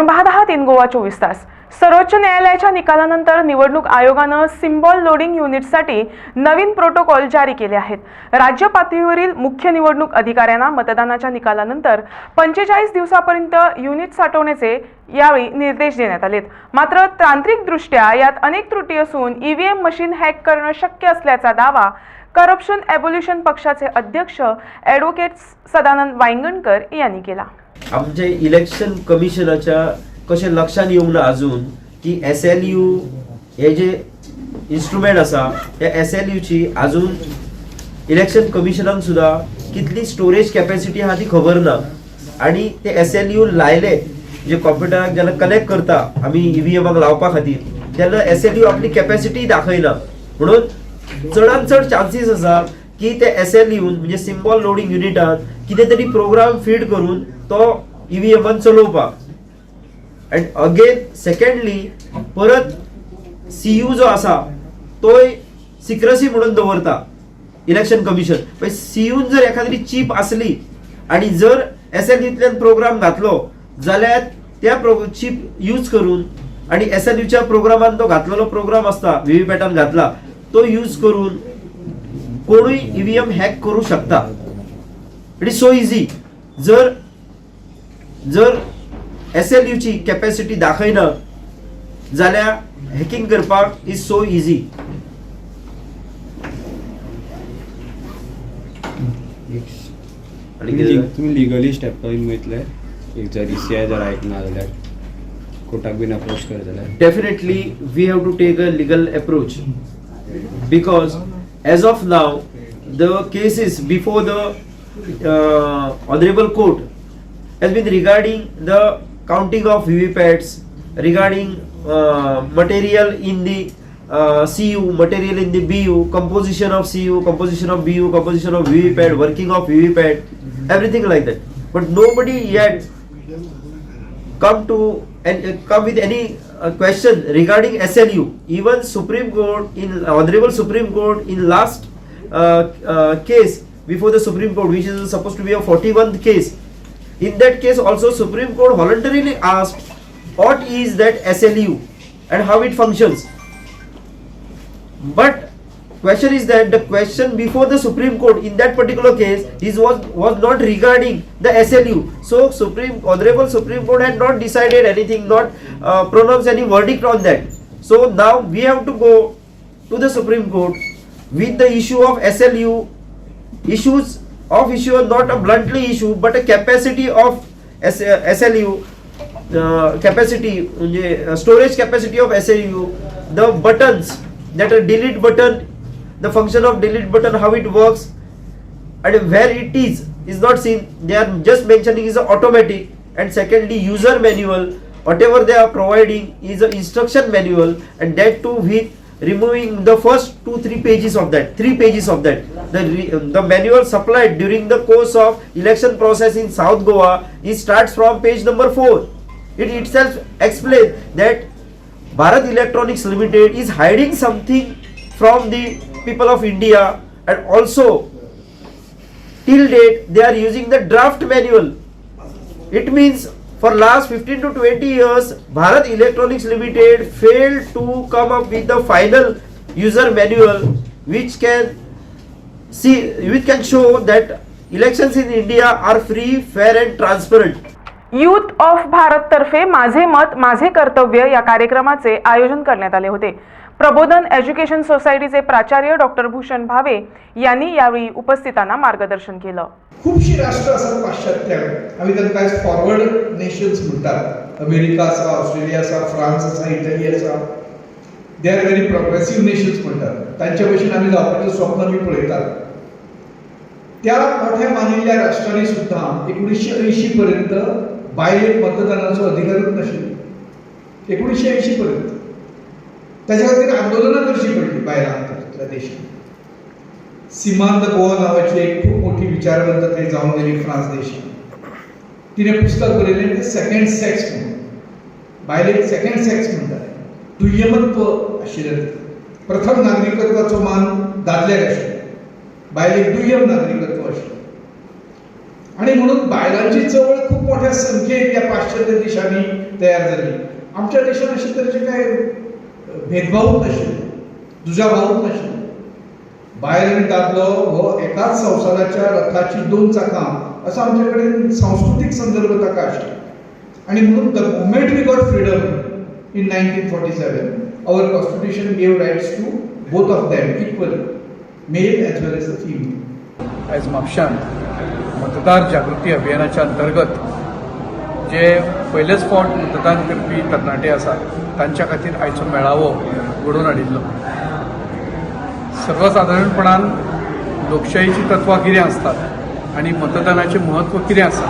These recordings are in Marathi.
आपण पाहत आहात इन गोवा चोवीस तास. सर्वोच्च न्यायालयाच्या निकालानंतर निवडणूक आयोगानं सिम्बॉल लोडिंग युनिटसाठी नवीन प्रोटोकॉल जारी केले आहेत. राज्य पातळीवरील मुख्य निवडणूक अधिकाऱ्यांना मतदानाच्या निकालानंतर पंचेचाळीस दिवसापर्यंत युनिट साठवण्याचे यावेळी निर्देश देण्यात आलेत. मात्र तांत्रिकदृष्ट्या यात अनेक त्रुटी असून ईव्हीएम मशीन हॅक करणं शक्य असल्याचा दावा करप्शन एव्होल्युशन पक्षाचे अध्यक्ष ॲडव्होकेट सदानंद वायंगणकर यांनी केला. आमचे इलेक्शन कमिशनाच्या कशें लक्षात येवंक ना अजून की एस एल यू हे जे इन्स्ट्रुमेंट आसा त्या एस एल यूची अजून इलेक्शन कमिशनाक सुद्धा कितली स्टोरेज कॅपॅसिटी आहा ती खबर ना. आणि ते एस एल यू लायले जे कॉम्प्युटराक जेन्ना कनेक्ट करता आमी ईव्हीएमाक लावपा खातीर तेन्ना एस एल यू आपली कॅपॅसिटी दाखयना. म्हणून चडांत चड चान्सीस आसा की ते एस एल यून म्हणजे सिम्बॉल लोडिंग युनिटान कितें तरी प्रोग्राम फीड करून तो ईव्हीएमान चलोवपाक. अँड अगेन सेकंडली परत सी यू जो आसा तोय सिक्रसी म्हणून दवरता. इलेक्शन कमिशन सीयून जर एखादी चीप आसली आणि जर एस एल यूतल्यान प्रोग्राम घातलो जाल्यार त्या चीप यूज करून आणि एस एल यूच्या प्रोग्रामान तो घातलेलो प्रोग्राम असता व्हीव्हीपॅटान घातला तो यूज करून कोणूय ईव्हीएम हॅक करू शकता. इट इज सो इझी जर जर एस एल यूची कॅपॅसिटी दाखयना जाल्यार हॅकिंग करपाक इज सो इझी आणि तुम्ही लिगली स्टेप वयतले एक जर इसीआय जर आयकना जाल्यार कोर्टाक बीन अप्रोच कर जाल्यार we have to take a legal approach. Because as of now the cases before the uh, honorable court has been regarding the counting of VVPATs regarding uh, material in the uh, CU, material in the BU, composition of CU, composition of BU, composition of VVPAT, working of VVPAT, everything like that. But nobody yet come to and uh, come with any uh, question regarding SLU. Even Supreme Court in Honorable Supreme Court in last uh, uh, case before the Supreme Court, which is supposed to be a 41st case. In that case, also Supreme Court voluntarily asked what is that SLU and how it functions. But question is that the question before the Supreme Court in that particular case is was was not regarding the SLU. So Supreme Honorable Supreme Court had not decided anything, not uh, pronounced any verdict on that. So now we have to go to the Supreme Court with the issue of SLU issues of issue, not a bluntly issue, but a capacity of SLU, uh, capacity, uh, storage capacity of SLU, the buttons, that a delete button, the function of delete button, how it works, and where it is, is not seen. They are just mentioning is automatic, and secondly, user manual, whatever they are providing is an instruction manual, and that too with removing the first two three pages of that three pages of that. The um, the manual supplied during the course of election process in south goa it starts from page number 4 it itself explains that bharat electronics limited is hiding something from the people of india and also till date they are using the draft manual. It means for last fifteen to twenty years Bharat electronics limited fail to come up with the final user manual which can see which can show that election in India are free fair and transparent youth of Bharat तर्फे माझे मत माझे कर्तव्य या कार्यक्रमाचे आयोजन करण्यात आले होते. प्रबोधन एज्युकेशन सोसायटीचे प्राचार्य डॉक्टर भूषण भावे यांनी यावेळी उपस्थितांना मार्गदर्शन केलं. खूपशी राष्ट्र असतात पाश्चात्य आम्ही त्यांना काय फॉरवर्ड नेशन्स म्हणतात. अमेरिका असा ऑस्ट्रेलिया असा फ्रान्स असा इटली असा. They are very progressive nations म्हणतात. तांच्या भशेन आम्ही जावपाचें स्वप्न आमी पळयतात त्या मोठ्या मानिल्ल्या राष्ट्रांनी सुद्धा एकोणीसशे ऐंशी पर्यंत बायलेक मतदानाचो अधिकारच नाशिल्लो एकोणीसशे ऐंशी पर्यंत. त्याच्या खातीर आंदोलनां करची पडली बायलां त्या देशांत. सिमांत गोवा नावाची एक खूप मोठी विचारवंत थंय जावन गेली फ्रांस देशांत. तिने पुस्तक बरयलें ते सेकंड सेक्स म्हणून. बायलेक सेकंड सेक्स म्हणटा दुय्यमत्व आशिल्लें प्रथम नागरिकत्वाचो मान दादल्याक आशिल्लो बायलेक दुय्यम नागरिकत्व आशिल्लें आणि म्हणून बायलांची चळवळ खूप मोठ्या संख्येत या पाश्चात्य देशांनी तयार झाली. आमच्या देशात अशा तऱ्हेचे काय भेदभाव कशी? तुझा भाऊ कशी? बाहेर दादलो हो एकाच संवसाराच्या रथाची दोन चाकां असो आमचे कडेन सांस्कृतीक संदर्भ ताका आशिल्लो आणि म्हणून the moment we got freedom in nineteen forty seven our constitution gave rights to both of them equal male as well as a female आयज म्हापशान मतदार जागृती अभियानाच्या अंतर्गत जे पहिलेच फावट मतदान करपी तरणाटे आसात तांच्या खातीर आयचो मेळावो घडोवन हाडिल्लो. सर्वसाधारणपणान लोकशायेची तत्वां कितें आसतात आनी मतदानाचें म्हत्व कितें आसा?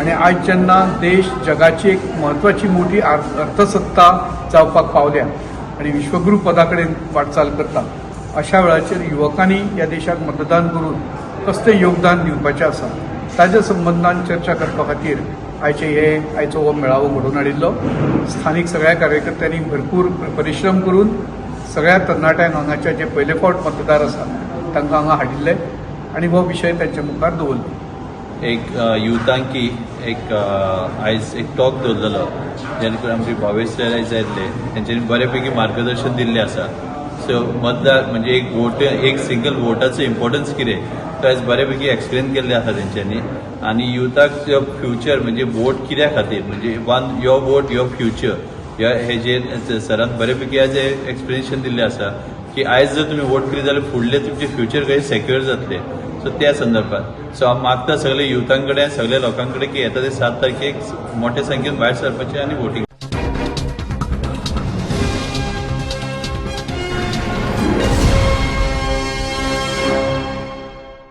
आनी आयज जेन्ना देश जगाची एक म्हत्वाची मोठी अर्थसत्ता जावपाक पावल्या आनी विश्वगुरू पदा कडेन वाटचाल करता अशा वेळाचेर युवकांनी ह्या देशाक मतदान करून कसलें योगदान दिवपाचें आसा ताच्या संबंदान चर्चा करपा खातीर आयचे हे आयचो हो मेळावो घडोवन हाडिल्लो स्थानीक सगळ्या कार्यकर्त्यांनी भरपूर परिश्रम करून सगळ्या तरणाट्यांक हांगाचे जे पयले फावट मतदार आसा तांकां हांगा हाडिल्ले आनी हो विशय तांच्या मुखार दवरलो. एक अ, युथांकी एक आयज एक टॉक दवरलेलो जेणे करून आमचे भावेश आयज आयिल्ले तेंच्यांनी बऱ्यापैकी मार्गदर्शन दिल्लें आसा. सो मतदार म्हणजे एक वोट एक सिंगल वोटाचो इम्पॉर्टन्स कितें? तो बऱ्यापैकी एक्सप्लेन केल्लें आसा तेंच्यांनी आनी युथाक जो फ्युचर म्हणजे वोट कित्या खातीर म्हणजे one your vote your future ह्या हेजेर सरान बऱ्यापैकी आज एक्सप्लेनेशन दिल्लें आसा की आयज जर तुमी वोट केली जाल्यार फुडले तुमचे फ्युचर कशें सेक्युअर जातलें. सो त्या संदर्भात. सो हांव मागता सगळे युथां कडेन सगळ्या लोकां कडेन की येता ते सात तारखेक मोठ्या संख्येन भायर सरपाचें आनी वोटींग